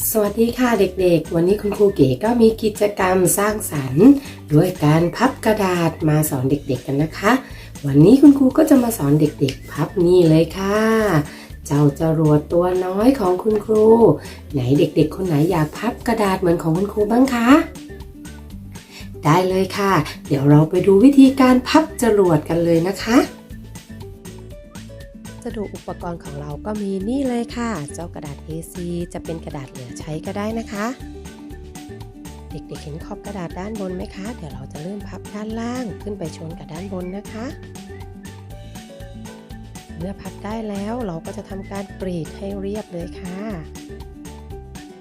สวัสดีค่ะเด็กๆ วันนี้คุณครูเก๋ก็มีกิจกรรมสร้างสรรค์ด้วยการพับกระดาษมาสอนเด็กๆกันนะคะ วันนี้คุณครูก็จะมาสอนเด็กๆ พับนี่เลยค่ะ เจ้าจรวดตัวน้อยของคุณครู ไหนเด็กๆ คนไหนอยากพับกระดาษเหมือนของคุณครูบ้างคะ ได้เลยค่ะ เดี๋ยวเราไปดูวิธีการพับจรวดกันเลยนะคะ สดุอุปกรณ์ของเราก็มีนี่เลยค่ะ เจ้ากระดาษ A4 จะเป็นกระดาษเหลือใช้ก็ได้นะคะ เด็กๆเห็นขอบกระดาษด้านบนไหมคะ เดี๋ยวเราจะเริ่มพับด้านล่างขึ้นไปชนกับด้านบนนะคะ เมื่อพับได้แล้วเราก็จะทำการกรีดให้เรียบเลยค่ะ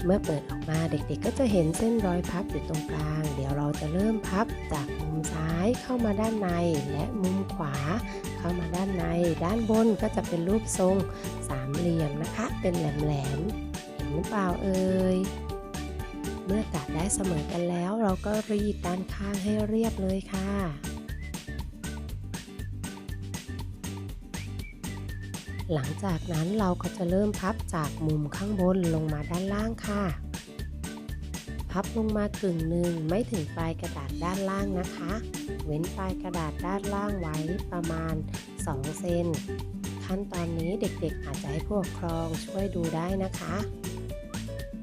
เมื่อเปิดออกมาเด็กๆ ก็จะเห็นเส้นรอยพับอยู่ตรงกลาง เดี๋ยวเราจะเริ่มพับจากมุมซ้ายเข้ามาด้านใน และมุมขวา เข้ามาด้านใน ด้านบนก็จะเป็นรูปทรงสามเหลี่ยมนะคะ เป็นแหลมๆเห็นหรือเปล่าเอ่ยเมื่อกัดได้เสมอกันแล้ว เราก็รีดด้านข้างให้เรียบเลยค่ะ หลังจากนั้นเราก็จะเริ่มพับจากมุมข้างบนลงมาด้านล่างค่ะ พับลงมากึ่งหนึ่งไม่ถึงปลายกระดาษด้านล่างนะคะ เว้นปลายกระดาษด้านล่างไว้ประมาณ 2 เซน ขั้นตอนนี้เด็กๆอาจจะให้ผู้ปกครองช่วยดูได้นะคะ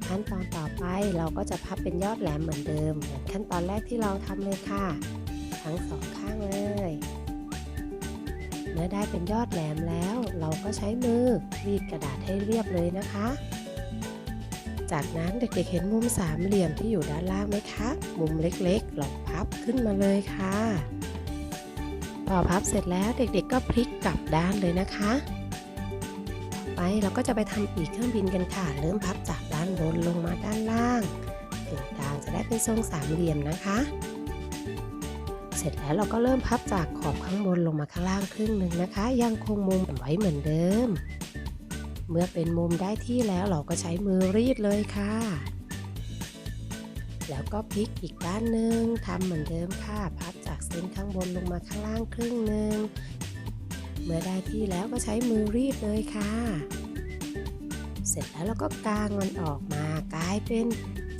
ขั้นตอนต่อไปเราก็จะพับเป็นยอดแหลมเหมือนเดิม เหมือนขั้นตอนแรกที่เราทำเลยค่ะ ทั้งสองข้างเลย มื่อได้เป็นยอดแหลมแล้ว เราก็ใช้มือรีดกระดาษให้เรียบเลยนะคะ จากนั้นเด็กๆเห็นมุมสามเหลี่ยมที่อยู่ด้านล่างไหมคะ มุมเล็กๆลองพับขึ้นมาเลยค่ะ พอพับเสร็จแล้วเด็กๆก็พลิกกลับด้านเลยนะคะต่อไปเราก็จะไปทำปีกเครื่องบินกันค่ะ เริ่มพับจากด้านบนลงมาด้านล่างถึงกลางจะได้เป็นทรงสามเหลี่ยมนะคะ เสร็จแล้วเราก็เริ่มพับจากขอบข้างบนลงมาข้างล่างครึ่งหนึ่งนะคะ ยังคงมุมไว้เหมือนเดิม เมื่อเป็นมุมได้ที่แล้วเราก็ใช้มือรีดเลยค่ะ แล้วก็พลิกอีกด้านหนึ่งทำเหมือนเดิมค่ะ พับจากเส้นข้างบนลงมาข้างล่างครึ่งหนึ่งเมื่อได้ที่แล้วก็ใช้มือรีดเลยค่ะ เสร็จแล้วเราก็กางมันออกมากลายเป็น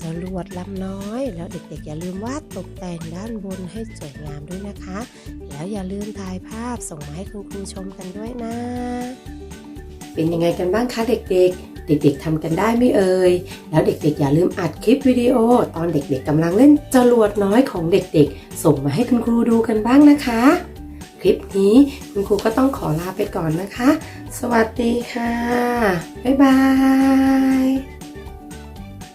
จรวดลำน้อย แล้วเด็กๆ อย่าลืมวาดตกแต่งด้านบนให้สวยงามด้วยนะคะ แล้วอย่าลืมถ่ายภาพส่งมาให้คุณครูชมกันด้วยนะ เป็นยังไงกันบ้างคะเด็กๆ เด็กๆทำกันได้ไหมเอ่ย แล้วเด็กๆ อย่าลืมอัดคลิปวิดีโอ ตอนเด็กๆกำลังเล่นจรวดน้อยของเด็กๆ ส่งมาให้คุณครูดูกันบ้างนะคะ คลิปนี้คุณครูก็ต้องขอลาไปก่อนนะคะ สวัสดีค่ะ บ๊ายบาย